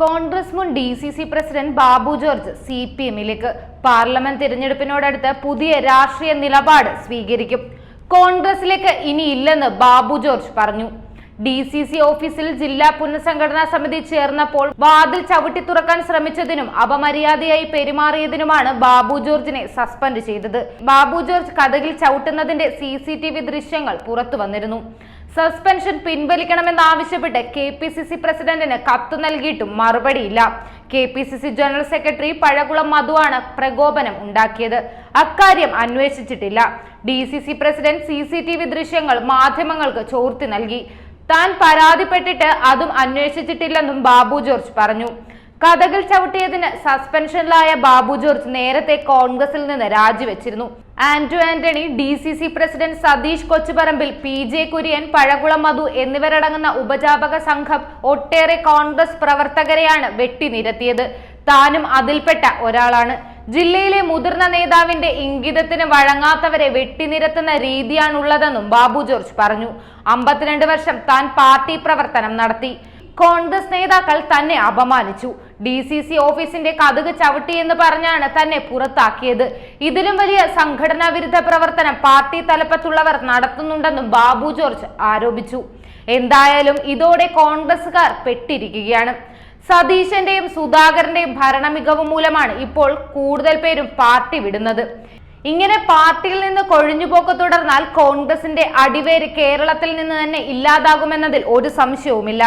കോൺഗ്രസ് മുൻ D C C president Babu George C P എമ്മിലേക്ക്. Parliament തിരഞ്ഞെടുപ്പിനോടടുത്ത് പുതിയ രാഷ്ട്രീയ നിലപാട് സ്വീകരിക്കും. കോൺഗ്രസിലേക്ക് ഇനിയില്ലെന്ന് ബാബു ജോർജ് പറഞ്ഞു. ഡി സി സി ഓഫീസിൽ ജില്ലാ പുനഃസംഘടനാ സമിതി ചേർന്നപ്പോൾ വാതിൽ ചവിട്ടി തുറക്കാൻ ശ്രമിച്ചതിനും അപമര്യാദയായി പെരുമാറിയതിനുമാണ് ബാബു ജോർജിനെ സസ്പെൻഡ് ചെയ്തത്. ബാബു ജോർജ് കഥകിൽ ചവിട്ടുന്നതിന്റെ സി സി ടി വി ദൃശ്യങ്ങൾ പുറത്തു വന്നിരുന്നു. സസ്പെൻഷൻ പിൻവലിക്കണമെന്നാവശ്യപ്പെട്ട് കെ പി സി സി പ്രസിഡന്റിന് കത്ത് നൽകിയിട്ടും മറുപടിയില്ല. K P C C general secretary Pazhakulam മധുവാണ് പ്രകോപനം ഉണ്ടാക്കിയത്. അക്കാര്യം അന്വേഷിച്ചിട്ടില്ല. D C C president C C T V ദൃശ്യങ്ങൾ മാധ്യമങ്ങൾക്ക് ചോർത്തി നൽകി. താൻ പരാതിപ്പെട്ടിട്ട് അതും അന്വേഷിച്ചിട്ടില്ലെന്നും ബാബു ജോർജ് പറഞ്ഞു. കഥകൾ ചവിട്ടിയതിന് സസ്പെൻഷനിലായ ബാബു ജോർജ് നേരത്തെ കോൺഗ്രസിൽ നിന്ന് രാജിവെച്ചിരുന്നു. Anto Antony D C C president Satheesh Kochuparambil P J Kurian Pazhakulam Madhu എന്നിവരടങ്ങുന്ന ഉപജാപക സംഘം ഒട്ടേറെ കോൺഗ്രസ് പ്രവർത്തകരെയാണ് വെട്ടിനിരത്തിയത്. താനും അതിൽപ്പെട്ട ഒരാളാണ്. ജില്ലയിലെ മുതിർന്ന നേതാവിന്റെ ഇംഗിതത്തിന് വഴങ്ങാത്തവരെ വെട്ടിനിരത്തുന്ന രീതിയാണുള്ളതെന്നും ബാബു ജോർജ് പറഞ്ഞു. അമ്പത്തിരണ്ട് വർഷം താൻ പാർട്ടി പ്രവർത്തനം നടത്തി. കോൺഗ്രസ് നേതാക്കൾ തന്നെ അപമാനിച്ചു. ഡി സി സി ഓഫീസിന്റെ കതുക് ചവിട്ടിയെന്ന് പറഞ്ഞാണ് തന്നെ പുറത്താക്കിയത്. ഇതിലും വലിയ സംഘടനാ വിരുദ്ധ പ്രവർത്തനം പാർട്ടി തലപ്പത്തുള്ളവർ നടത്തുന്നുണ്ടെന്നും ബാബു ജോർജ് ആരോപിച്ചു. എന്തായാലും ഇതോടെ കോൺഗ്രസുകാർ പെട്ടിരിക്കുകയാണ്. സതീശന്റെയും സുധാകരന്റെയും ഭരണമികവ് മൂലമാണ് ഇപ്പോൾ കൂടുതൽ പേരും പാർട്ടി വിടുന്നത്. ഇങ്ങനെ പാർട്ടിയിൽ നിന്ന് കൊഴിഞ്ഞുപോക്ക് തുടർന്നാൽ കോൺഗ്രസിന്റെ അടിവേര് കേരളത്തിൽ നിന്ന് തന്നെ ഇല്ലാതാകുമെന്നതിൽ ഒരു സംശയവുമില്ല.